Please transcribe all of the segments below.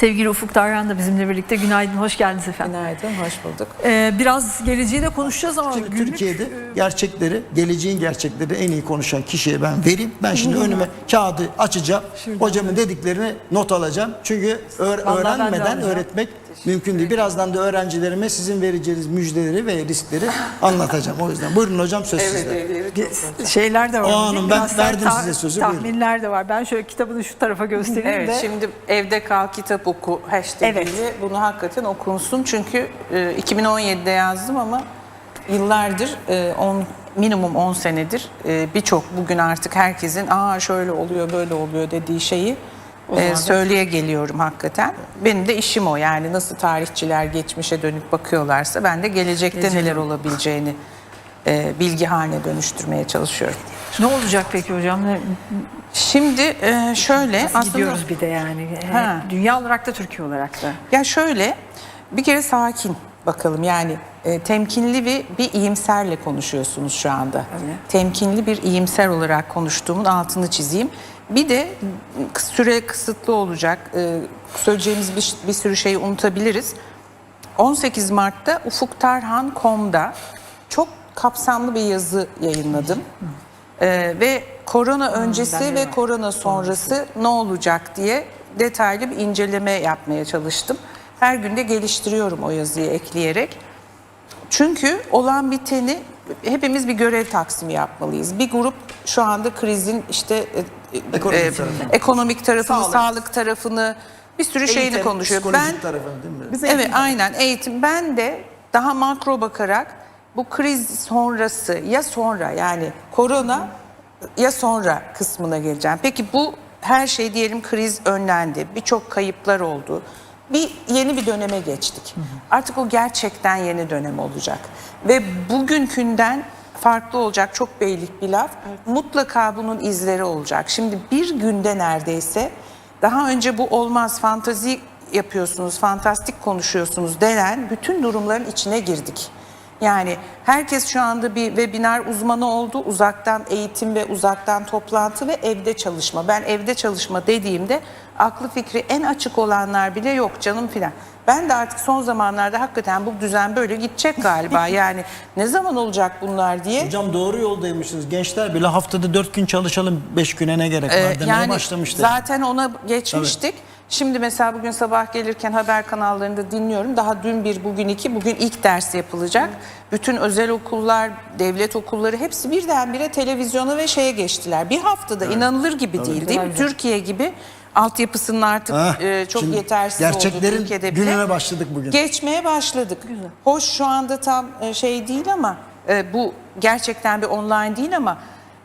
Sevgili Ufuk Daryan da bizimle birlikte. Günaydın, hoş geldiniz efendim. Günaydın, hoş bulduk. Ee, biraz geleceği de konuşacağız ama günlük- Türkiye'de gerçekleri, geleceğin gerçekleri en iyi konuşan kişiye ben vereyim. Ben şimdi önüme kağıdı açacağım. Hocamın dediklerini not alacağım. Çünkü öğ- Vallahi öğrenmeden öğretmek mümkün değil. Birazdan da öğrencilerime sizin vereceğiniz müjdeleri ve riskleri anlatacağım. O yüzden buyurun hocam söz sizde. şeyler de var. O hanım, ben verdim size sözü, buyurun. Tahminler de var. Ben şöyle kitabını şu tarafa göstereyim Evet, de. şimdi evde kal kitap oku hashtag Evet. bunu hakikaten okunsun. Çünkü e, 2017'de yazdım ama yıllardır, e, on, minimum 10 senedir e, birçok bugün artık herkesin aa şöyle oluyor böyle oluyor dediği şeyi e, söyleye geliyorum hakikaten. Benim de işim o yani nasıl tarihçiler geçmişe dönüp bakıyorlarsa ben de gelecekte neler olabileceğini e, bilgi haline dönüştürmeye çalışıyorum. Ne olacak peki hocam? Ne, Şimdi e, şöyle nasıl aslında gidiyoruz bir de yani? Ha. Dünya olarak da Türkiye olarak da. Ya şöyle bir kere sakin bakalım yani e, temkinli ve bir iyimserle konuşuyorsunuz şu anda. Temkinli bir iyimser olarak konuştuğumun altını çizeyim. Bir de süre kısıtlı olacak. E, söyleyeceğimiz bir, bir sürü şeyi unutabiliriz. 18 Mart'ta ufuktarhan.com'da çok kapsamlı bir yazı yayınladım. Ee, ve korona öncesi ve korona sonrası ne olacak diye detaylı bir inceleme yapmaya çalıştım. Her gün de geliştiriyorum o yazıyı ekleyerek. Çünkü olan biteni hepimiz bir görev taksimi yapmalıyız. Bir grup şu anda krizin işte e, Ekonomik e, tarafını. ekonomik tarafını, Sağlık. sağlık, tarafını bir sürü şeyini Eğitim, konuşuyor. psikolojik Ben tarafını değil mi? Evet eğitim aynen eğitim. Ben de daha makro bakarak bu kriz sonrası ya sonra yani korona ya sonra kısmına geleceğim. Peki bu her şey diyelim kriz önlendi. Birçok kayıplar oldu. Bir yeni bir döneme geçtik. Artık o gerçekten yeni dönem olacak. Ve bugünkünden farklı olacak çok beylik bir laf. Mutlaka bunun izleri olacak. Şimdi bir günde neredeyse daha önce bu olmaz fantazi yapıyorsunuz, fantastik konuşuyorsunuz denen bütün durumların içine girdik. Yani herkes şu anda bir webinar uzmanı oldu. Uzaktan eğitim ve uzaktan toplantı ve evde çalışma. Ben evde çalışma dediğimde aklı fikri en açık olanlar bile yok canım filan. Ben de artık son zamanlarda hakikaten bu düzen böyle gidecek galiba. Yani ne zaman olacak bunlar diye. Hocam doğru yoldaymışsınız. Gençler bile haftada dört gün çalışalım, beş güne ne gerek var Ee, demeye başlamıştı. Zaten ona geçmiştik. Şimdi mesela bugün sabah gelirken haber kanallarında dinliyorum. Daha dün bir, bugün iki, bugün ilk ders yapılacak. Bütün özel okullar, devlet okulları hepsi birdenbire televizyona ve şeye geçtiler. Bir haftada inanılır gibi değil değil mi? Türkiye gibi altyapısının artık Ah, e, çok şimdi yetersiz olduğu gerçeklerin ülkede bile gününe başladık bugün. Geçmeye başladık. Hoş şu anda tam e, şey değil ama e, bu gerçekten bir online değil ama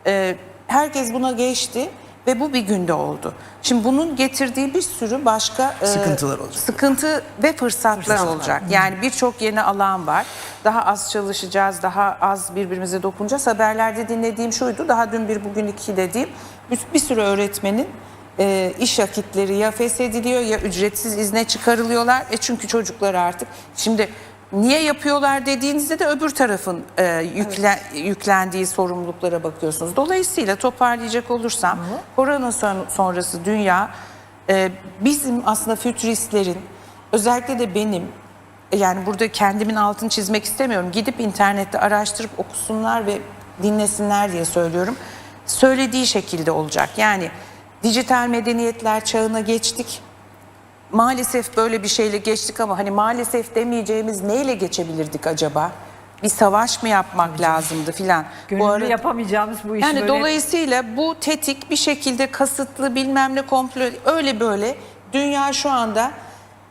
e, herkes buna geçti ve bu bir günde oldu. Şimdi bunun getirdiği bir sürü başka e, Sıkıntılar olacak. Sıkıntı ve fırsatlar, Fırsatlar. olacak. Yani birçok yeni alan var. Daha az çalışacağız, daha az birbirimize dokunacağız. Haberlerde dinlediğim şuydu. Daha dün bir bugün iki dediğim bir, bir sürü öğretmenin e, iş akitleri ya feshediliyor ya ücretsiz izne çıkarılıyorlar. E çünkü çocuklar artık şimdi niye yapıyorlar dediğinizde de öbür tarafın e, yükle- yüklendiği sorumluluklara bakıyorsunuz. Dolayısıyla toparlayacak olursam korona son- sonrası dünya e, bizim aslında fütüristlerin özellikle de benim yani burada kendimin altını çizmek istemiyorum. Gidip internette araştırıp okusunlar ve dinlesinler diye söylüyorum. Söylediği şekilde olacak. Yani dijital medeniyetler çağına geçtik. Maalesef böyle bir şeyle geçtik ama hani maalesef demeyeceğimiz neyle geçebilirdik acaba? Bir savaş mı yapmak lazımdı filan. Gönüllü yapamayacağımız bu işi Yani böyle... dolayısıyla bu tetik bir şekilde kasıtlı bilmem ne komplo öyle böyle dünya şu anda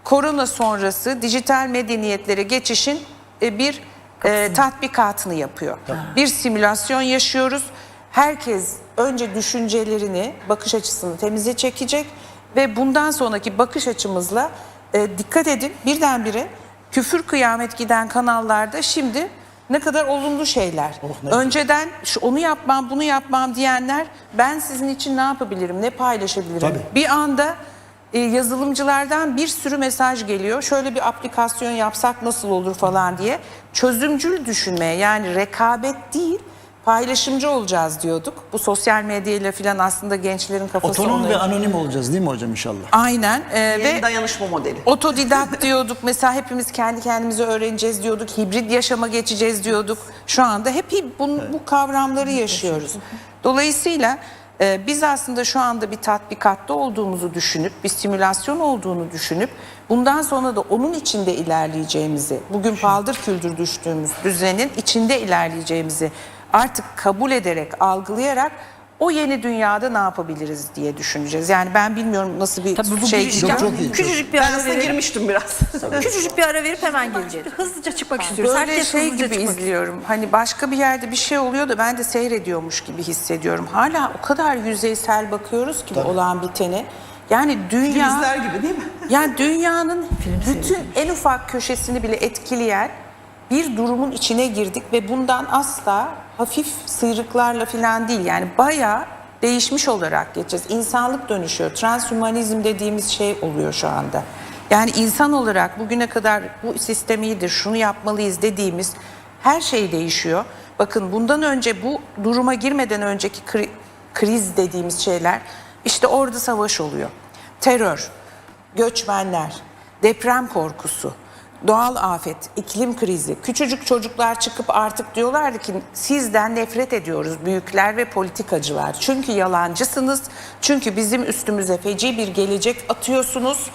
korona sonrası dijital medeniyetlere geçişin e, bir e, tatbikatını yapıyor. Bir simülasyon yaşıyoruz. Herkes önce düşüncelerini, bakış açısını temize çekecek ve bundan sonraki bakış açımızla e, dikkat edin birdenbire küfür kıyamet giden kanallarda şimdi ne kadar olumlu şeyler. Oh. Önceden şu onu yapmam, bunu yapmam diyenler ben sizin için ne yapabilirim, ne paylaşabilirim? Tabii. Bir anda e, yazılımcılardan bir sürü mesaj geliyor. Şöyle bir aplikasyon yapsak nasıl olur falan diye. Çözümcül düşünmeye yani rekabet değil, paylaşımcı olacağız diyorduk. Bu sosyal medyayla falan aslında gençlerin kafası Otonom ve anonim olacağız değil mi hocam inşallah? Aynen e, Yeni ve dayanışma modeli. Otodidak diyorduk. Mesela hepimiz kendi kendimize öğreneceğiz diyorduk. Hibrit yaşama geçeceğiz diyorduk. Şu anda hep bu, bu kavramları yaşıyoruz. Dolayısıyla e, biz aslında şu anda bir tatbikatta olduğumuzu düşünüp, bir simülasyon olduğunu düşünüp bundan sonra da onun içinde ilerleyeceğimizi, bugün paldır küldür düştüğümüz düzenin içinde ilerleyeceğimizi artık kabul ederek, algılayarak o yeni dünyada ne yapabiliriz diye düşüneceğiz. Yani ben bilmiyorum nasıl bir Tabii bu şey girişken Çok, çok iyi. küçücük bir Ben ara verelim. girmiştim biraz. Küçücük bir ara verip hemen geleceğiz. Hızlıca çıkmak istiyoruz. Böyle Herkes şey gibi izliyorum. Hani başka bir yerde bir şey oluyor da ben de seyrediyormuş gibi hissediyorum. Hala o kadar yüzeysel bakıyoruz ki bu olan bitene. Yani dünya Filizler gibi değil mi? yani dünyanın bütün en ufak köşesini bile etkileyen bir durumun içine girdik ve bundan asla hafif sıyrıklarla falan değil. Yani bayağı değişmiş olarak geçeceğiz. İnsanlık dönüşüyor. Transhümanizm dediğimiz şey oluyor şu anda. Yani insan olarak bugüne kadar bu sistem iyidir, şunu yapmalıyız dediğimiz her şey değişiyor. Bakın bundan önce bu duruma girmeden önceki kri- kriz dediğimiz şeyler işte orada savaş oluyor. Terör, göçmenler, deprem korkusu, doğal afet, iklim krizi. Küçücük çocuklar çıkıp artık diyorlardı ki sizden nefret ediyoruz büyükler ve politikacılar. Çünkü yalancısınız. Çünkü bizim üstümüze feci bir gelecek atıyorsunuz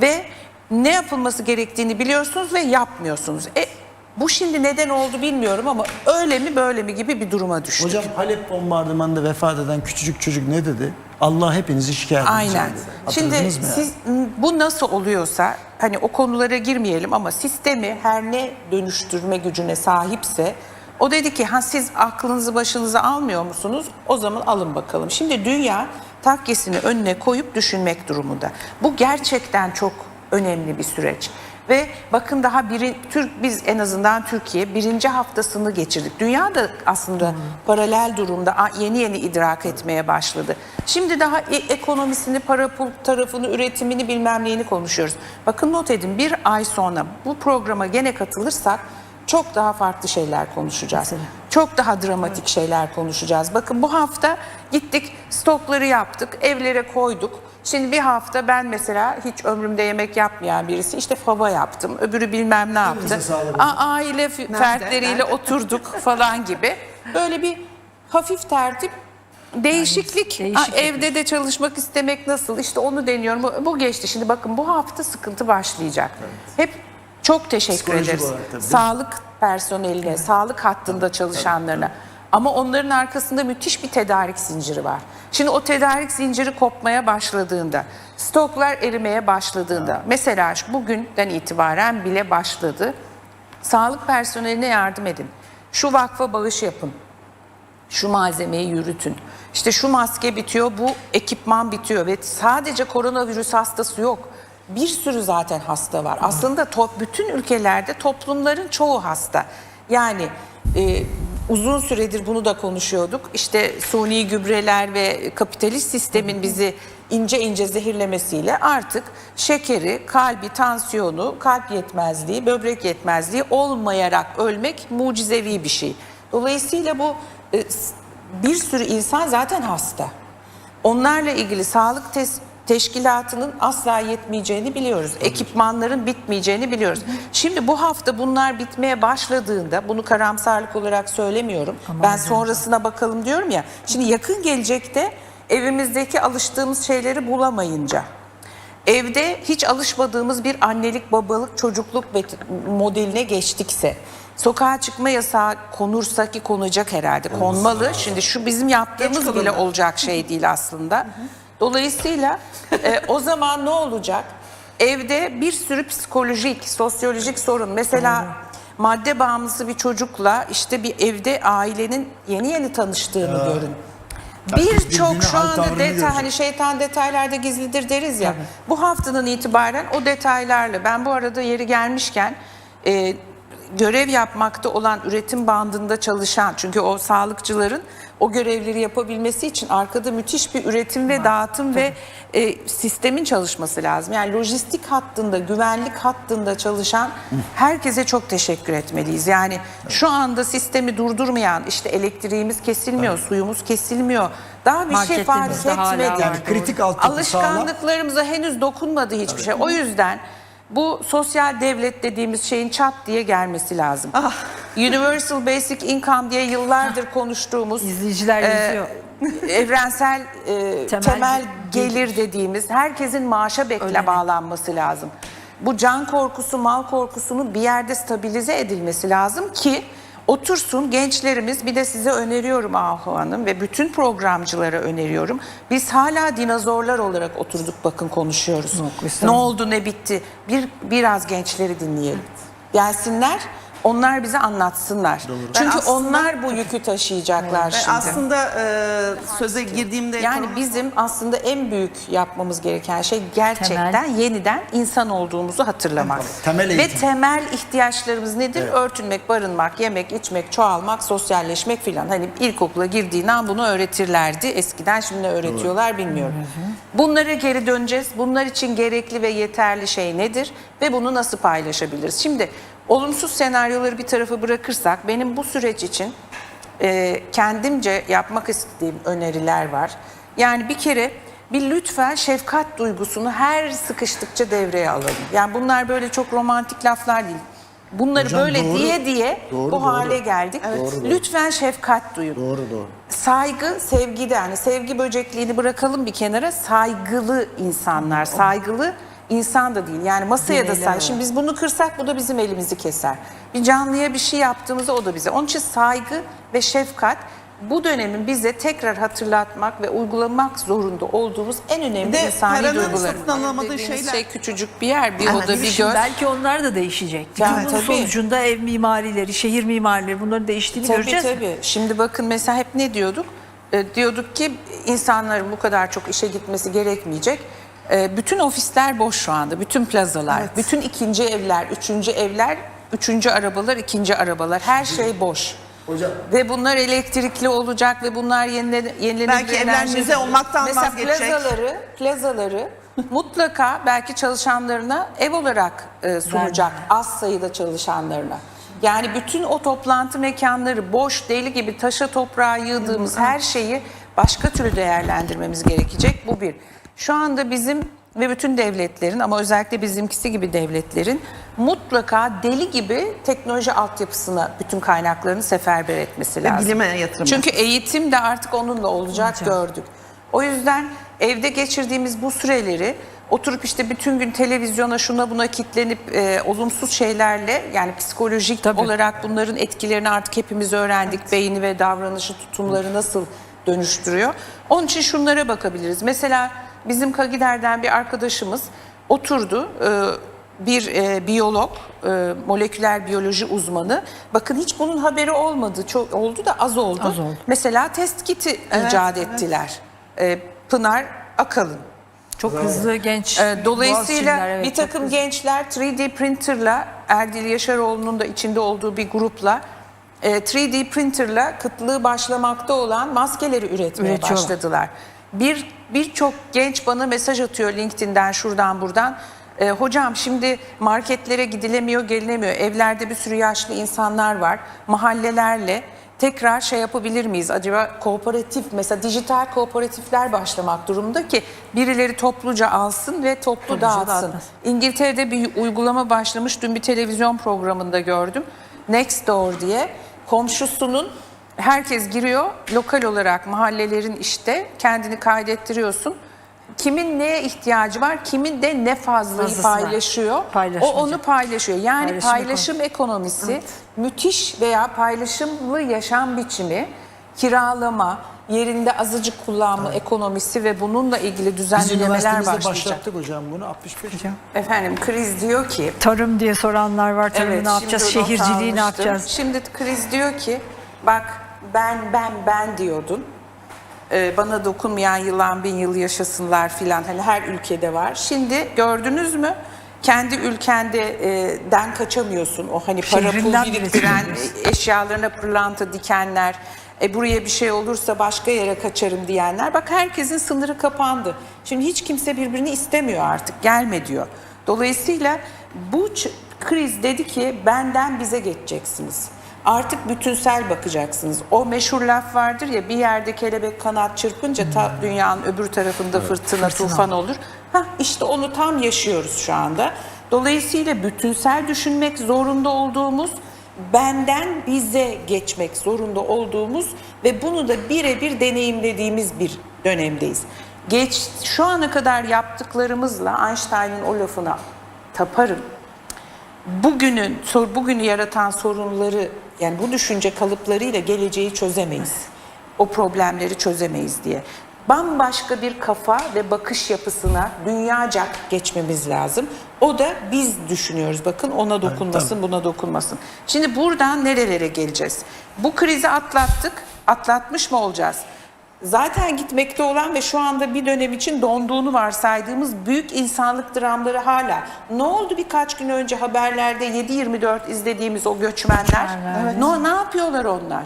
ve ne yapılması gerektiğini biliyorsunuz ve yapmıyorsunuz. E bu şimdi neden oldu bilmiyorum ama öyle mi böyle mi gibi bir duruma düştük. Hocam Halep bombardımanında vefat eden küçücük çocuk ne dedi? Allah hepinizi şikayet edecek. Aynen. Şimdi siz bu nasıl oluyorsa hani o konulara girmeyelim ama sistemi her ne dönüştürme gücüne sahipse o dedi ki ha siz aklınızı başınıza almıyor musunuz? O zaman alın bakalım. Şimdi dünya takkesini önüne koyup düşünmek durumunda. Bu gerçekten çok önemli bir süreç. Ve bakın daha biri, Türk biz en azından Türkiye birinci haftasını geçirdik. Dünya da aslında paralel durumda yeni yeni idrak etmeye başladı. Şimdi daha e- ekonomisini, para pul tarafını, üretimini bilmem neyini konuşuyoruz. Bakın not edin bir ay sonra bu programa gene katılırsak çok daha farklı şeyler konuşacağız. Çok daha dramatik şeyler konuşacağız. Bakın bu hafta gittik stokları yaptık, evlere koyduk. Şimdi bir hafta ben mesela hiç ömrümde yemek yapmayan birisi işte fava yaptım. Öbürü bilmem ne yaptı. A- aile f- fertleriyle oturduk falan gibi. Böyle bir hafif tertip Değişiklik, Yani Aa, değişiklik. evde de çalışmak istemek nasıl? İşte onu deniyorum. Bu- Bu geçti. Şimdi bakın bu hafta sıkıntı başlayacak. Hep çok teşekkür Psikolojik ederiz. olarak tabii? Sağlık personeline, sağlık hattında çalışanlarına. Ama onların arkasında müthiş bir tedarik zinciri var. Şimdi o tedarik zinciri kopmaya başladığında, stoklar erimeye başladığında, mesela bugünden itibaren bile başladı. Sağlık personeline yardım edin. Şu vakfa bağış yapın şu malzemeyi yürütün. İşte şu maske bitiyor, bu ekipman bitiyor ve sadece koronavirüs hastası yok. Bir sürü zaten hasta var. Aslında to- bütün ülkelerde toplumların çoğu hasta. Yani e, uzun süredir bunu da konuşuyorduk. İşte suni gübreler ve kapitalist sistemin bizi ince ince zehirlemesiyle artık şekeri, kalbi, tansiyonu, kalp yetmezliği, böbrek yetmezliği olmayarak ölmek mucizevi bir şey. Dolayısıyla bu e, bir sürü insan zaten hasta. Onlarla ilgili sağlık tes- teşkilatının asla yetmeyeceğini biliyoruz. Ekipmanların bitmeyeceğini biliyoruz. Şimdi bu hafta bunlar bitmeye başladığında bunu karamsarlık olarak söylemiyorum. ben sonrasına bakalım diyorum ya. Şimdi yakın gelecekte evimizdeki alıştığımız şeyleri bulamayınca evde hiç alışmadığımız bir annelik, babalık, çocukluk modeline geçtikse, sokağa çıkma yasağı konursa ki konacak herhalde, konmalı. Şimdi şu bizim yaptığımız bile olacak şey değil aslında. Dolayısıyla e, o zaman ne olacak? Evde bir sürü psikolojik, sosyolojik sorun. Mesela madde bağımlısı bir çocukla işte bir evde ailenin yeni yeni tanıştığını görün. Birçok birbirine şu hal anda tavrını detay görecek. hani şeytan detaylarda gizlidir deriz ya. Bu haftadan itibaren o detaylarla ben bu arada yeri gelmişken e, görev yapmakta olan üretim bandında çalışan çünkü o sağlıkçıların o görevleri yapabilmesi için arkada müthiş bir üretim ve dağıtım ve e, sistemin çalışması lazım. Yani lojistik hattında, güvenlik hattında çalışan herkese çok teşekkür etmeliyiz. Yani şu anda sistemi durdurmayan işte elektriğimiz kesilmiyor, suyumuz kesilmiyor. Daha bir şey fark Marketlerimizde hala etmedi. var. Yani kritik altyapı sağlam. Alışkanlıklarımıza henüz dokunmadı hiçbir şey. O yüzden bu sosyal devlet dediğimiz şeyin çat diye gelmesi lazım. Ah. Universal Basic Income diye yıllardır konuştuğumuz İzleyiciler e, evrensel e, temel, Temel gelir dediğimiz herkesin maaşa bekle bağlanması lazım. Bu can korkusu, mal korkusunun bir yerde stabilize edilmesi lazım ki otursun gençlerimiz bir de size öneriyorum Ahu Hanım ve bütün programcılara öneriyorum. Biz hala dinozorlar olarak oturduk bakın konuşuyoruz. Yok, ne oldu ne bitti? Bir biraz gençleri dinleyelim. Gelsinler onlar bize anlatsınlar. Çünkü Ben aslında- onlar bu yükü taşıyacaklar Ben şimdi. aslında e, söze girdiğimde Yani bizim aslında en büyük yapmamız gereken şey gerçekten yeniden insan olduğumuzu hatırlamak. Temel Ve temel ihtiyaçlarımız nedir? Örtünmek, barınmak, yemek, içmek, çoğalmak, sosyalleşmek filan. Hani ilkokula girdiğin an bunu öğretirlerdi. Eskiden şimdi ne öğretiyorlar bilmiyorum. Bunlara geri döneceğiz. Bunlar için gerekli ve yeterli şey nedir? Ve bunu nasıl paylaşabiliriz? Şimdi olumsuz senaryoları bir tarafa bırakırsak benim bu süreç için e, kendimce yapmak istediğim öneriler var. Yani bir kere bir lütfen şefkat duygusunu her sıkıştıkça devreye alalım. Yani bunlar böyle çok romantik laflar değil. Bunları Hocam böyle doğru. diye diye Doğru, bu doğru. hale geldik. Lütfen şefkat duyun. Doğru doğru. Saygı, sevgi de yani sevgi böcekliğini bırakalım bir kenara. Saygılı insanlar, saygılı insan da değil. Yani masaya da saygı. Şimdi biz bunu kırsak bu da bizim elimizi keser. Bir canlıya bir şey yaptığımızda o da bize. Onun için saygı ve şefkat bu dönemin bize tekrar hatırlatmak ve uygulamak zorunda olduğumuz en önemli de insani paranın duygular. satın alamadığı Dediğiniz şeyler. şey küçücük bir yer, bir Ama oda, bir şimdi göz. Belki onlar da değişecek. Yani bunun tabii. sonucunda ev mimarileri, şehir mimarileri bunların değiştiğini göreceğiz. tabii. Şimdi bakın mesela hep ne diyorduk? E, diyorduk ki insanların bu kadar çok işe gitmesi gerekmeyecek. E, bütün ofisler boş şu anda. Bütün plazalar, bütün ikinci evler, üçüncü evler, üçüncü arabalar, ikinci arabalar. Her şey boş. Hocam. Ve bunlar elektrikli olacak ve bunlar yenile, yenilenebilir Belki evler müze olmaktan Mesela vazgeçecek. plazaları, plazaları mutlaka belki çalışanlarına ev olarak e, sunacak. Az sayıda çalışanlarına. Yani bütün o toplantı mekanları boş deli gibi taşa toprağa yığdığımız her şeyi başka türlü değerlendirmemiz gerekecek. Bu bir. Şu anda bizim ve bütün devletlerin ama özellikle bizimkisi gibi devletlerin mutlaka deli gibi teknoloji altyapısına bütün kaynaklarını seferber etmesi lazım. bilime yatırım Çünkü eğitim de artık onunla olacak gördük. O yüzden evde geçirdiğimiz bu süreleri oturup işte bütün gün televizyona şuna buna kitlenip e, olumsuz şeylerle yani psikolojik olarak bunların etkilerini artık hepimiz öğrendik. Beyni ve davranışı tutumları nasıl dönüştürüyor. Onun için şunlara bakabiliriz. Mesela bizim Kagider'den bir arkadaşımız oturdu. e, bir e, biyolog, e, moleküler biyoloji uzmanı. Bakın hiç bunun haberi olmadı. Çok oldu da az oldu. Az oldu. Mesela test kiti icat ettiler. E, Pınar Akalın. Çok hızlı genç. E, dolayısıyla evet, bir takım gençler 3D printerla Erdil Yaşaroğlu'nun da içinde olduğu bir grupla e, 3D printerla kıtlığı başlamakta olan maskeleri üretmeye Üretiyorlar. başladılar. Bir birçok genç bana mesaj atıyor LinkedIn'den şuradan buradan. E, hocam şimdi marketlere gidilemiyor, gelinemiyor. Evlerde bir sürü yaşlı insanlar var. Mahallelerle tekrar şey yapabilir miyiz? Acaba kooperatif mesela dijital kooperatifler başlamak durumunda ki birileri topluca alsın ve toplu Topluca dağıtsın. İngiltere'de bir uygulama başlamış. Dün bir televizyon programında gördüm. Nextdoor diye. Komşusunun herkes giriyor. Lokal olarak mahallelerin işte kendini kaydettiriyorsun. Kimin neye ihtiyacı var, kimin de ne fazlayı Fazlası var. paylaşıyor. O onu paylaşıyor. Yani Paylaşım paylaşım, ekonomisi müthiş veya paylaşımlı yaşam biçimi, kiralama, yerinde azıcık kullanma ekonomisi ve bununla ilgili Biz düzenlemeler üniversitemizde başlayacak. başlattık hocam bunu 65. Efendim kriz diyor ki Tarım diye soranlar var. Tarımı Evet, ne yapacağız? Şehirciliği ne yapacağız? Şimdi kriz diyor ki bak ben ben ben diyordun. Ee, bana dokunmayan yılan bin yıl yaşasınlar filan hani her ülkede var. Şimdi gördünüz mü? Kendi ülkende e, den kaçamıyorsun. O hani para pul Şehrinden bile biriktiren eşyalarına pırlanta dikenler, E buraya bir şey olursa başka yere kaçarım diyenler. Bak herkesin sınırı kapandı. Şimdi hiç kimse birbirini istemiyor artık. Gelme diyor. Dolayısıyla bu kriz dedi ki benden bize geçeceksiniz. Artık bütünsel bakacaksınız. O meşhur laf vardır ya bir yerde kelebek kanat çırpınca ta dünyanın öbür tarafında fırtına, tufan olur. Hah işte onu tam yaşıyoruz şu anda. Dolayısıyla bütünsel düşünmek zorunda olduğumuz, benden bize geçmek zorunda olduğumuz ve bunu da birebir deneyimlediğimiz bir dönemdeyiz. Geç şu ana kadar yaptıklarımızla Einstein'ın o lafına taparım bugünün bugünü yaratan sorunları yani bu düşünce kalıplarıyla geleceği çözemeyiz. O problemleri çözemeyiz diye. Bambaşka bir kafa ve bakış yapısına dünyacak geçmemiz lazım. O da biz düşünüyoruz. Bakın ona dokunmasın, buna dokunmasın. Şimdi buradan nerelere geleceğiz? Bu krizi atlattık. Atlatmış mı olacağız? Zaten gitmekte olan ve şu anda bir dönem için donduğunu varsaydığımız büyük insanlık dramları hala. Ne oldu birkaç gün önce haberlerde 7-24 izlediğimiz o göçmenler? Ne, ne yapıyorlar onlar?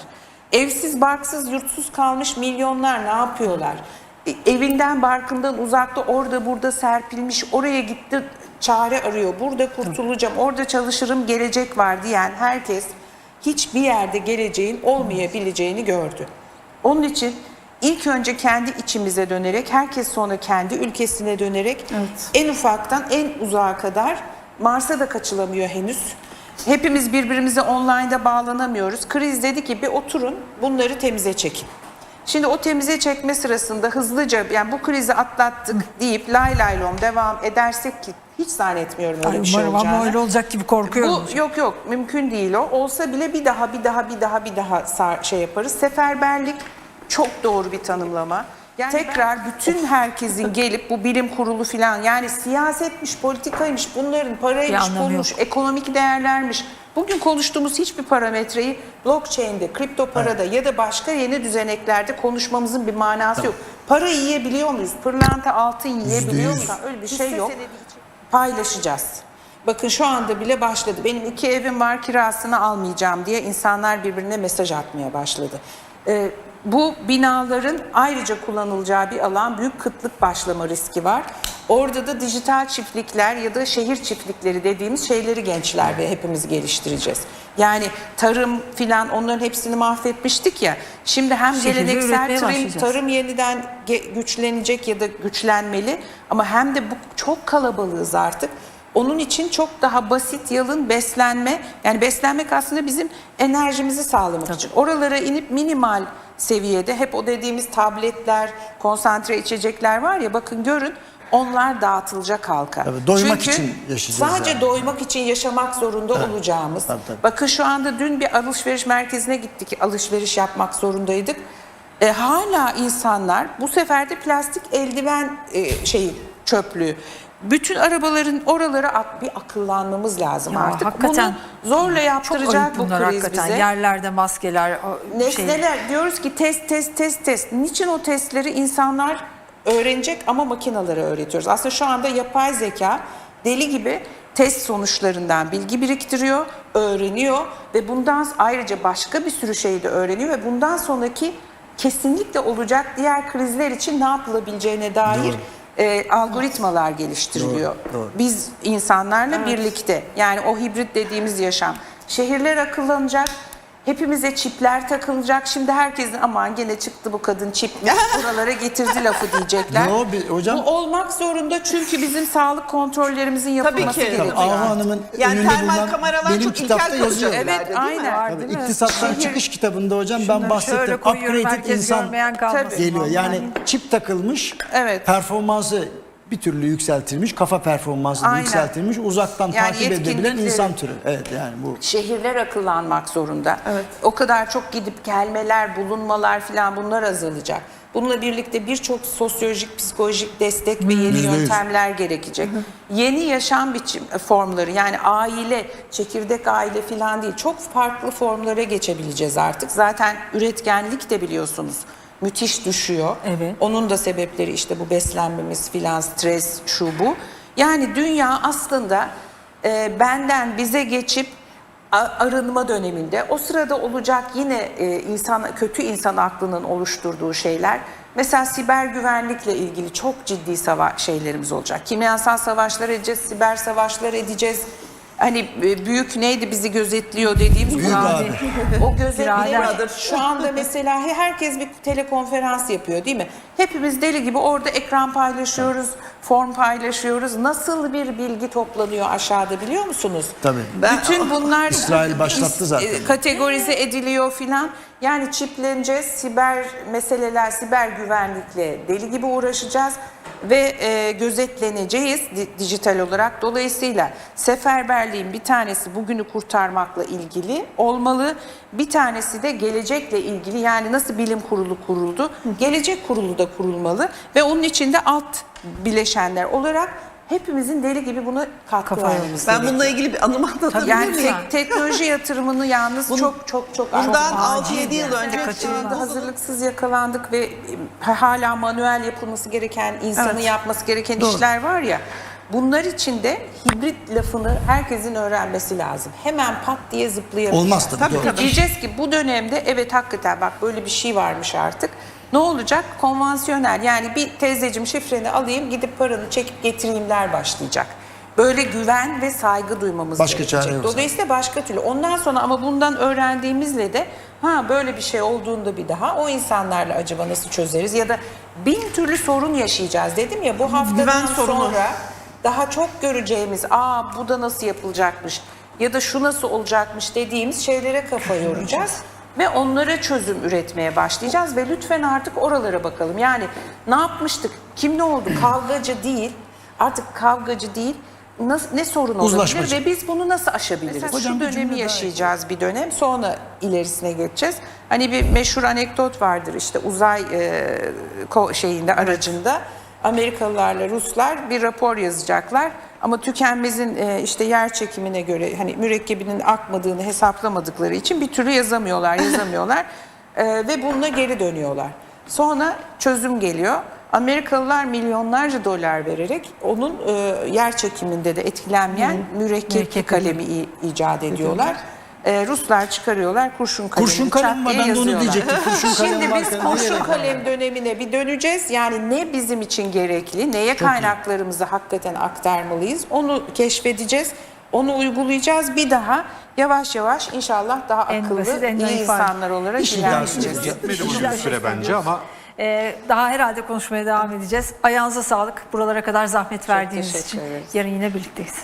Evsiz, barksız, yurtsuz kalmış milyonlar ne yapıyorlar? Evinden, barkından uzakta orada burada serpilmiş oraya gitti çare arıyor. Burada kurtulacağım, orada çalışırım, gelecek var diyen herkes hiçbir yerde geleceğin olmayabileceğini gördü. Onun için ilk önce kendi içimize dönerek, herkes sonra kendi ülkesine dönerek en ufaktan en uzağa kadar Mars'a da kaçılamıyor henüz. Hepimiz birbirimize online'da bağlanamıyoruz. Kriz dedi ki bir oturun bunları temize çekin. Şimdi o temize çekme sırasında hızlıca yani bu krizi atlattık deyip lay lay lom devam edersek ki hiç zannetmiyorum öyle Ay, bir şey umarım olacağını. ama öyle olacak gibi korkuyorum. Bu yok yok mümkün değil o. Olsa bile bir daha bir daha bir daha bir daha şey yaparız. Seferberlik çok doğru bir tanımlama. Yani tekrar bütün herkesin gelip bu bilim kurulu filan yani siyasetmiş, politikaymış, bunların paraymış, bulmuş, yok. ekonomik değerlermiş. Bugün konuştuğumuz hiçbir parametreyi blockchain'de, kripto parada ya da başka yeni düzeneklerde konuşmamızın bir manası yok. Para yiyebiliyor muyuz? Pırlanta, altın yiyebiliyor muyuz? Öyle bir şey yok. Paylaşacağız. Bakın şu anda bile başladı. Benim iki evim var kirasını almayacağım diye insanlar birbirine mesaj atmaya başladı. Ee, bu binaların ayrıca kullanılacağı bir alan büyük kıtlık başlama riski var. Orada da dijital çiftlikler ya da şehir çiftlikleri dediğimiz şeyleri gençler ve hepimiz geliştireceğiz. Yani tarım filan onların hepsini mahvetmiştik ya. Şimdi hem Şehirde geleneksel üretmeye tarım, başlayacağız. tarım yeniden ge- güçlenecek ya da güçlenmeli ama hem de bu çok kalabalığız artık. Onun için çok daha basit yalın beslenme yani beslenmek aslında bizim enerjimizi sağlamak için. Oralara inip minimal seviyede hep o dediğimiz tabletler, konsantre içecekler var ya bakın görün onlar dağıtılacak halka. Tabii, doymak Çünkü için yaşayacağız Sadece yani. doymak için yaşamak zorunda olacağımız. Tabii, tabii. Bakın şu anda dün bir alışveriş merkezine gittik. Alışveriş yapmak zorundaydık. E, hala insanlar bu sefer de plastik eldiven e, şeyi çöplüğü. Bütün arabaların oralara at, bir akıllanmamız lazım Ya, artık. hakikaten Bunu zorla yaptıracak bu bunlar kriz hakikaten. bize. Yerlerde maskeler, şey. Nesneler diyoruz ki test test test test. Niçin o testleri insanlar öğrenecek ama makinalara öğretiyoruz. Aslında şu anda yapay zeka deli gibi test sonuçlarından bilgi biriktiriyor, öğreniyor ve bundan ayrıca başka bir sürü şeyi de öğreniyor ve bundan sonraki kesinlikle olacak diğer krizler için ne yapılabileceğine dair e, algoritmalar geliştiriliyor. Doğru, doğru. Biz insanlarla birlikte yani o hibrit dediğimiz yaşam. Şehirler akıllanacak. Hepimize çipler takılacak. Şimdi herkesin aman gene çıktı bu kadın çip buralara getirdi lafı diyecekler. Yo, bir- hocam- Bu olmak zorunda çünkü bizim sağlık kontrollerimizin yapılması ki. gerekiyor. Ahu Hanım'ın Yani önünde termal bulunan kameralar benim çok kitapta ilkel yazıyor. kalacak. Evet mi? aynen. Var, Tabii, değil mi? İktisattan Şehir- çıkış kitabında hocam ben bahsettim. koyuyorum, Upgraded herkes insan görmeyen kalmasın. Tabii. geliyor. Yani çip takılmış, Evet. performansı bir türlü yükseltilmiş, kafa performansı da Aynen. yükseltilmiş, uzaktan Yani takip edebilen insan türü. Evet yani bu. Şehirler akıllanmak zorunda. O kadar çok gidip gelmeler, bulunmalar falan bunlar azalacak. Bununla birlikte birçok sosyolojik, psikolojik destek ve yeni Yüzde yüz. yöntemler gerekecek. Yeni yaşam biçim e, formları yani aile, çekirdek aile falan değil. Çok farklı formlara geçebileceğiz artık. Zaten üretkenlik de biliyorsunuz müthiş düşüyor. Evet. Onun da sebepleri işte bu beslenmemiz filan, stres, şu bu. Yani dünya aslında e, benden bize geçip arınma döneminde o sırada olacak yine e, insan kötü insan aklının oluşturduğu şeyler mesela siber güvenlikle ilgili çok ciddi sava şeylerimiz olacak. Kimyasal savaşlar edeceğiz, siber savaşlar edeceğiz. Hani e, büyük neydi bizi gözetliyor dediğimiz Büyük abi. O gözetliyor. Birader. Şu anda mesela herkes bir telekonferans yapıyor değil mi? Hepimiz deli gibi orada ekran paylaşıyoruz, form paylaşıyoruz. Nasıl bir bilgi toplanıyor aşağıda biliyor musunuz? Tabii. Bütün bunlar İsrail başlattı zaten. e, Kategorize ediliyor filan. Yani çipleneceğiz, siber meseleler, siber güvenlikle deli gibi uğraşacağız ve e, gözetleneceğiz di- dijital olarak. Dolayısıyla seferberliğin bir tanesi bugünü kurtarmakla ilgili olmalı. Bir tanesi de gelecekle ilgili yani nasıl bilim kurulu kuruldu, gelecek kurulu da kurulmalı ve onun içinde alt bileşenler olarak hepimizin deli gibi buna katkı Ben bununla ilgili bir anımı anlatabilir Yani miyim? tek- teknoloji yatırımını yalnız çok çok çok Bundan acil 6-7 yıl önce Evet, kaçırıldı. hazırlıksız yakalandık ve hala manuel yapılması gereken, insanın yapması gereken işler var ya. Bunlar için de hibrit lafını herkesin öğrenmesi lazım. Hemen pat diye zıplayabilir. Olmaz tabii, doğru. Diyeceğiz ki bu dönemde evet hakikaten bak böyle bir şey varmış artık. Ne olacak? Konvansiyonel yani bir teyzecim şifreni alayım gidip paranı çekip getireyimler başlayacak. Böyle güven ve saygı duymamız Başka gerekecek. çare Dolayısıyla başka türlü. Ondan sonra ama bundan öğrendiğimizle de ha böyle bir şey olduğunda bir daha o insanlarla acaba nasıl çözeriz ya da bin türlü sorun yaşayacağız dedim ya bu haftadan Güven sorunu. sonra daha çok göreceğimiz aa bu da nasıl yapılacakmış ya da şu nasıl olacakmış dediğimiz şeylere kafa yoracağız ve onlara çözüm üretmeye başlayacağız ve lütfen artık oralara bakalım. Yani ne yapmıştık? Kim ne oldu? Kavgacı değil. Artık kavgacı değil. Nasıl, ne sorun olabilir ve biz bunu nasıl aşabiliriz? Hocam Şu dönemi yaşayacağız bir dönem sonra ilerisine geçeceğiz. Hani bir meşhur anekdot vardır işte uzay e, ko- şeyinde aracında Amerikalılarla Ruslar bir rapor yazacaklar ama tükenmezin e, işte yer çekimine göre hani mürekkebinin akmadığını hesaplamadıkları için bir türlü yazamıyorlar yazamıyorlar E, ve bununla geri dönüyorlar. Sonra çözüm geliyor. Amerikalılar milyonlarca dolar vererek onun e, yer çekiminde de etkilenmeyen mürekkep kalemi i- icat ediyorlar. E, Ruslar çıkarıyorlar kurşun kalemi. Kurşun kalem var, ben de onu diyecektim. Kurşun kalem Şimdi biz kurşun kalem dönemine bir döneceğiz. Yani ne bizim için gerekli, neye kaynaklarımızı hakikaten aktarmalıyız onu keşfedeceğiz. Onu uygulayacağız. Bir daha yavaş yavaş inşallah daha En akıllı, basit, en iyi naif insanlar olarak ilerleyeceğiz. Yetmedi uzun süre bence ama Ee, daha herhalde konuşmaya devam edeceğiz. Ayağınıza sağlık. Buralara kadar zahmet verdiğiniz teşekkür için. ederiz. Yarın yine birlikteyiz.